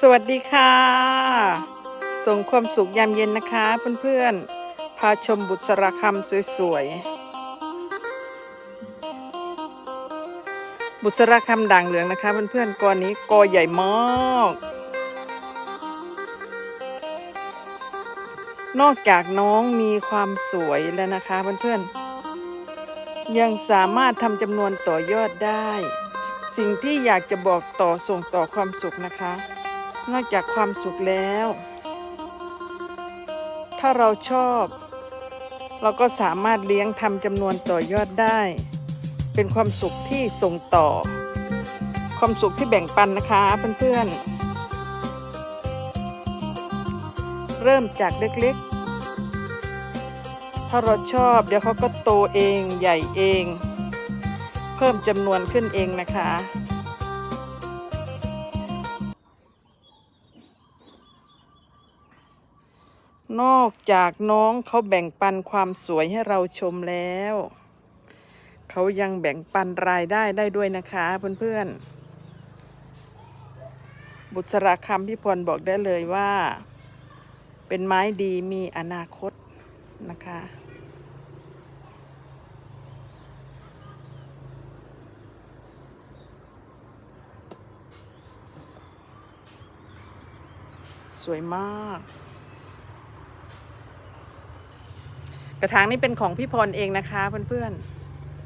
สวัสดีค่ะ ส่งความสุขยามเย็นนะคะเพื่อนๆ พาชมบุษราคำสวยๆ บุษราคำด่างเหลืองนะคะเพื่อนๆกอนี้กอใหญ่มาก นอกจากน้องมีความสวยแล้วนะคะเพื่อนๆ ยังสามารถทำจำนวนต่อยอดได้ สิ่งที่อยากจะบอกต่อส่งต่อความสุขนะคะ นอกจากความสุขแล้ว ถ้าเราชอบ เราก็สามารถเลี้ยงทำจำนวนต่อยอดได้ เป็นความสุขที่ส่งต่อ ความสุขที่แบ่งปันนะคะเพื่อนๆ เริ่มจากเล็กๆ ถ้าเราชอบเดี๋ยวเขาก็โตเองใหญ่เอง เพิ่มจำนวนขึ้นเองนะคะ นอกจากน้องเขาแบ่งปันความสวยให้เราชมแล้ว เขายังแบ่งปันรายได้ได้ด้วยนะคะเพื่อนๆ บุษราคำพี่พรบอกได้เลยว่า เป็นไม้ดีมีอนาคตนะคะ สวยมาก ก ระถางนี้เป็นของพี่พรเองนะคะเพื่อนๆ